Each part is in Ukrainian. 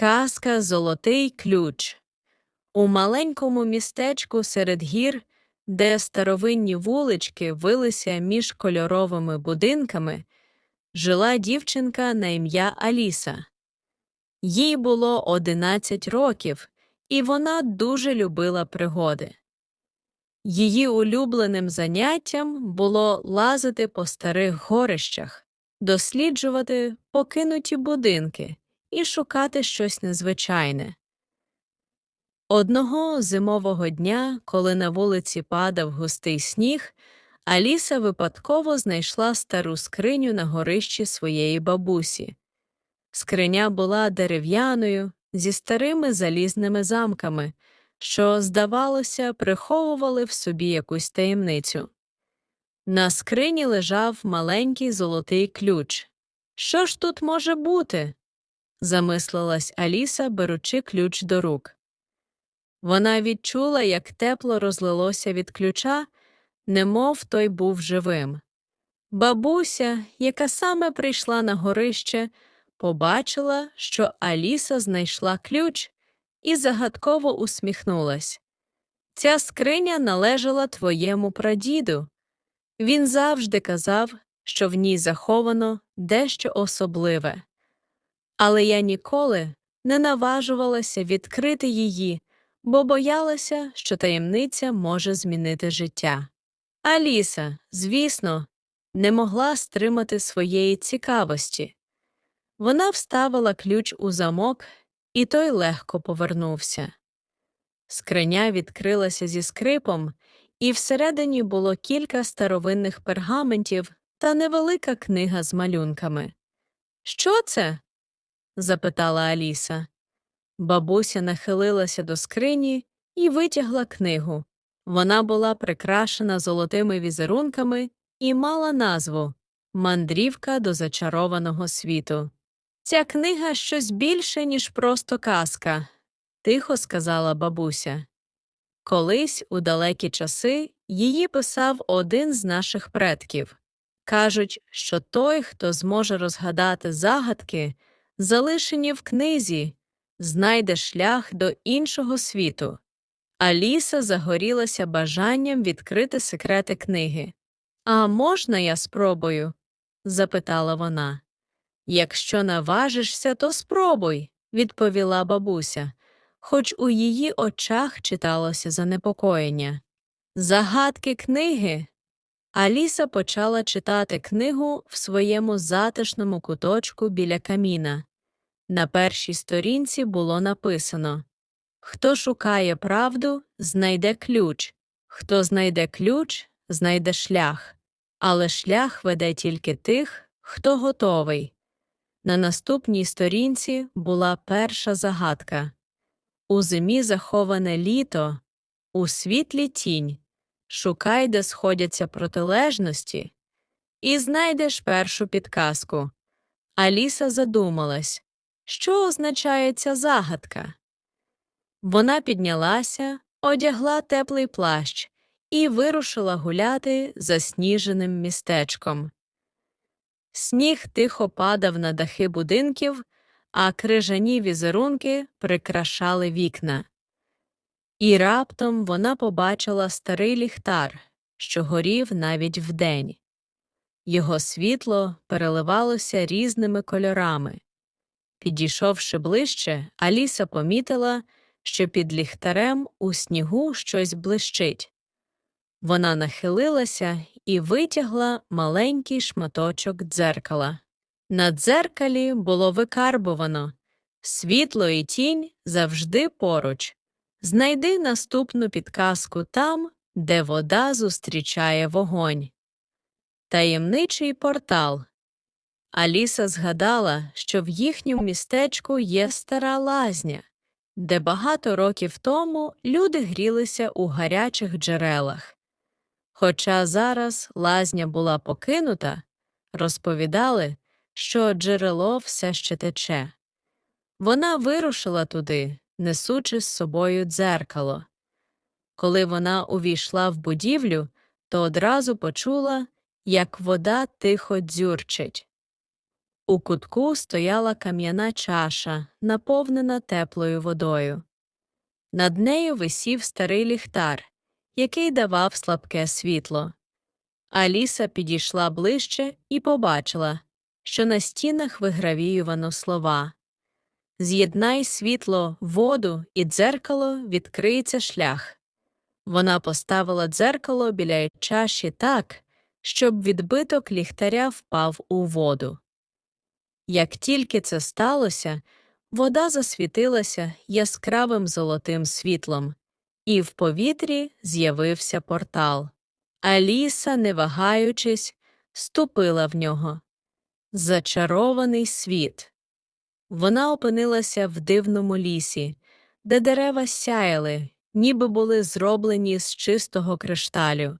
Казка Золотий ключ. У маленькому містечку серед гір, де старовинні вулички вилися між кольоровими будинками, жила дівчинка на ім'я Аліса. Їй було 11 років, і вона дуже любила пригоди. Її улюбленим заняттям було лазити по старих горищах, досліджувати покинуті будинки і шукати щось незвичайне. Одного зимового дня, коли на вулиці падав густий сніг, Аліса випадково знайшла стару скриню на горищі своєї бабусі. Скриня була дерев'яною зі старими залізними замками, що, здавалося, приховували в собі якусь таємницю. На скрині лежав маленький золотий ключ. Що ж тут може бути? Замислилась Аліса, беручи ключ до рук. Вона відчула, як тепло розлилося від ключа, немов той був живим. Бабуся, яка саме прийшла на горище, побачила, що Аліса знайшла ключ і загадково усміхнулась. Ця скриня належала твоєму прадіду. Він завжди казав, що в ній заховано дещо особливе. Але я ніколи не наважувалася відкрити її, бо боялася, що таємниця може змінити життя. Аліса, звісно, не могла стримати своєї цікавості. Вона вставила ключ у замок, і той легко повернувся. Скриня відкрилася зі скрипом, і всередині було кілька старовинних пергаментів та невелика книга з малюнками. Що це? Запитала Аліса. Бабуся нахилилася до скрині і витягла книгу. Вона була прикрашена золотими візерунками і мала назву Мандрівка до зачарованого світу. Ця книга щось більше, ніж просто казка, тихо сказала бабуся. Колись у далекі часи її писав один з наших предків. Кажуть, що той, хто зможе розгадати загадки, залишені в книзі, знайде шлях до іншого світу. Аліса загорілася бажанням відкрити секрети книги. А можна я спробую? запитала вона. Якщо наважишся, то спробуй, відповіла бабуся, хоч у її очах читалося занепокоєння. Загадки книги. Аліса почала читати книгу в своєму затишному куточку біля каміна. На першій сторінці було написано Хто шукає правду, знайде ключ, хто знайде ключ, знайде шлях, але шлях веде тільки тих, хто готовий. На наступній сторінці була перша загадка У зимі заховане літо, у світлі тінь, шукай, де сходяться протилежності, і знайдеш першу підказку. Аліса задумалась, що означає ця загадка. Вона піднялася, одягла теплий плащ і вирушила гуляти засніженим містечком. Сніг тихо падав на дахи будинків, а крижані візерунки прикрашали вікна. І раптом вона побачила старий ліхтар, що горів навіть вдень. Його світло переливалося різними кольорами. Підійшовши ближче, Аліса помітила, що під ліхтарем у снігу щось блищить. Вона нахилилася і витягла маленький шматочок дзеркала. На дзеркалі було викарбовано світло і тінь завжди поруч. Знайди наступну підказку там, де вода зустрічає вогонь. Таємничий портал. Аліса згадала, що в їхньому містечку є стара лазня, де багато років тому люди грілися у гарячих джерелах. Хоча зараз лазня була покинута, розповідали, що джерело все ще тече. Вона вирушила туди, несучи з собою дзеркало. Коли вона увійшла в будівлю, то одразу почула, як вода тихо дзюрчить. У кутку стояла кам'яна чаша, наповнена теплою водою. Над нею висів старий ліхтар, який давав слабке світло. Аліса підійшла ближче і побачила, що на стінах вигравіювано слова З'єднай світло, воду і дзеркало відкриється шлях. Вона поставила дзеркало біля чаші так, щоб відбиток ліхтаря впав у воду. Як тільки це сталося, вода засвітилася яскравим золотим світлом, і в повітрі з'явився портал. Аліса, не вагаючись, ступила в нього. Зачарований світ. Вона опинилася в дивному лісі, де дерева сяяли, ніби були зроблені з чистого кришталю.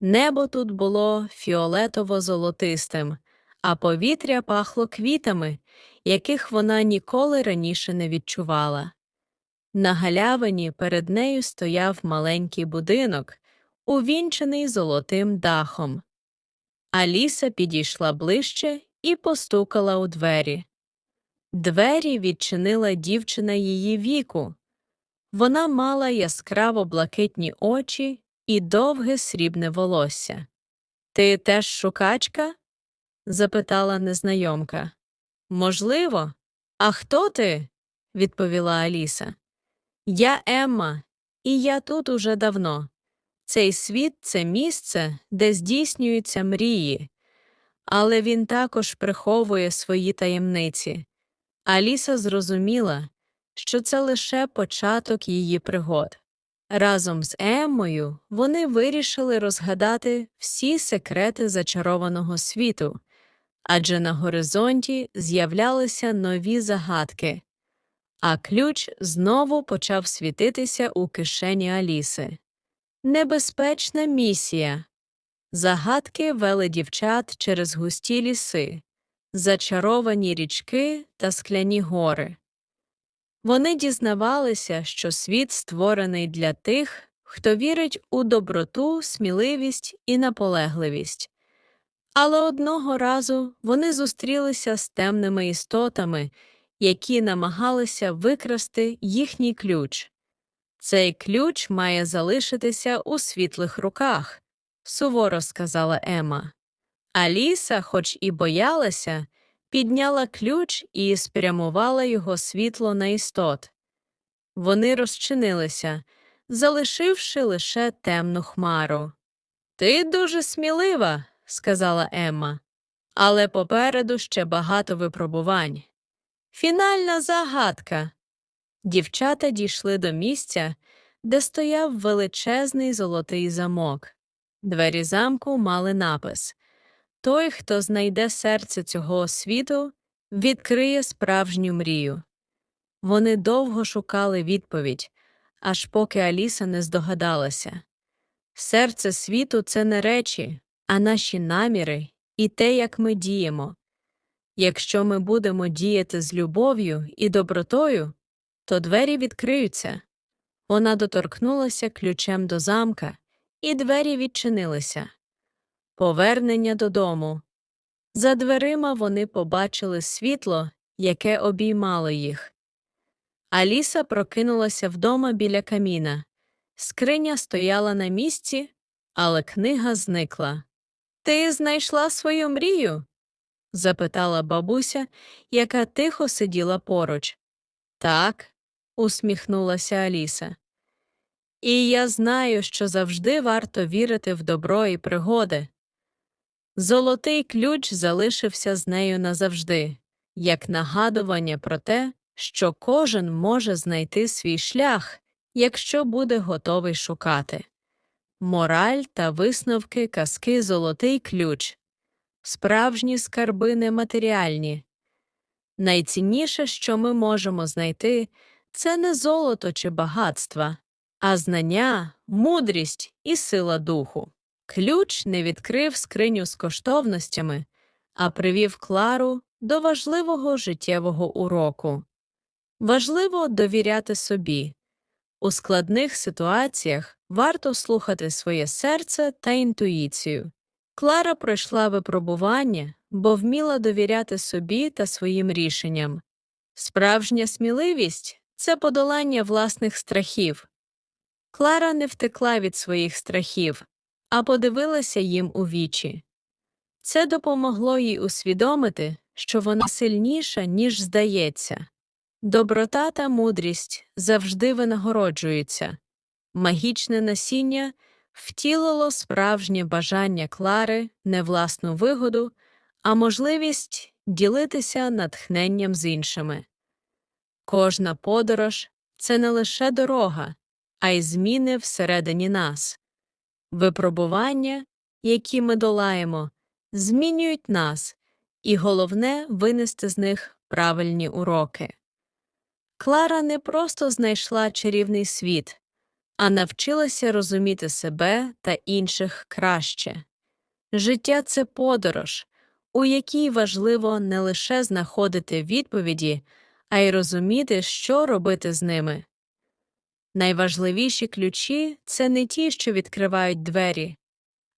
Небо тут було фіолетово-золотистим, а повітря пахло квітами, яких вона ніколи раніше не відчувала. На галявині перед нею стояв маленький будинок, увінчений золотим дахом. Аліса підійшла ближче і постукала у двері. Двері відчинила дівчина її віку. Вона мала яскраво блакитні очі і довге срібне волосся. Ти теж шукачка? запитала незнайомка. Можливо. А хто ти? відповіла Аліса. Я Емма, і я тут уже давно. Цей світ це місце, де здійснюються мрії, але він також приховує свої таємниці. Аліса зрозуміла, що це лише початок її пригод. Разом з Еммою вони вирішили розгадати всі секрети зачарованого світу, адже на горизонті з'являлися нові загадки, а ключ знову почав світитися у кишені Аліси. Небезпечна місія. Загадки вели дівчат через густі ліси, зачаровані річки та скляні гори. Вони дізнавалися, що світ створений для тих, хто вірить у доброту, сміливість і наполегливість. Але одного разу вони зустрілися з темними істотами, які намагалися викрасти їхній ключ. Цей ключ має залишитися у світлих руках, суворо сказала Ема. Аліса, хоч і боялася, підняла ключ і спрямувала його світло на істот. Вони розчинилися, залишивши лише темну хмару. Ти дуже смілива, сказала Емма, але попереду ще багато випробувань. Фінальна загадка. Дівчата дійшли до місця, де стояв величезний золотий замок. Двері замку мали напис той, хто знайде серце цього світу, відкриє справжню мрію. Вони довго шукали відповідь, аж поки Аліса не здогадалася. Серце світу це не речі, а наші наміри і те, як ми діємо. Якщо ми будемо діяти з любов'ю і добротою, то двері відкриються. Вона доторкнулася ключем до замка, і двері відчинилися. Повернення додому. За дверима вони побачили світло, яке обіймало їх. Аліса прокинулася вдома біля каміна. Скриня стояла на місці, але книга зникла. Ти знайшла свою мрію? запитала бабуся, яка тихо сиділа поруч. Так, усміхнулася Аліса. І я знаю, що завжди варто вірити в добро і пригоди. Золотий ключ залишився з нею назавжди, як нагадування про те, що кожен може знайти свій шлях, якщо буде готовий шукати. Мораль та висновки казки Золотий ключ справжні скарби нематеріальні. Найцінніше, що ми можемо знайти, це не золото чи багатства, а знання, мудрість і сила духу. Ключ не відкрив скриню з коштовностями, а привів Клару до важливого життєвого уроку. Важливо довіряти собі. У складних ситуаціях варто слухати своє серце та інтуїцію. Клара пройшла випробування, бо вміла довіряти собі та своїм рішенням. Справжня сміливість це подолання власних страхів. Клара не втекла від своїх страхів, а подивилася їм у вічі. Це допомогло їй усвідомити, що вона сильніша, ніж здається. Доброта та мудрість завжди винагороджуються. Магічне насіння втілило справжнє бажання Клари не власну вигоду, а можливість ділитися натхненням з іншими. Кожна подорож це не лише дорога, а й зміни всередині нас. Випробування, які ми долаємо, змінюють нас, і головне винести з них правильні уроки. Клара не просто знайшла чарівний світ, а навчилася розуміти себе та інших краще. Життя це подорож, у якій важливо не лише знаходити відповіді, а й розуміти, що робити з ними. Найважливіші ключі це не ті, що відкривають двері,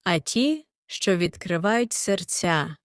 а ті, що відкривають серця.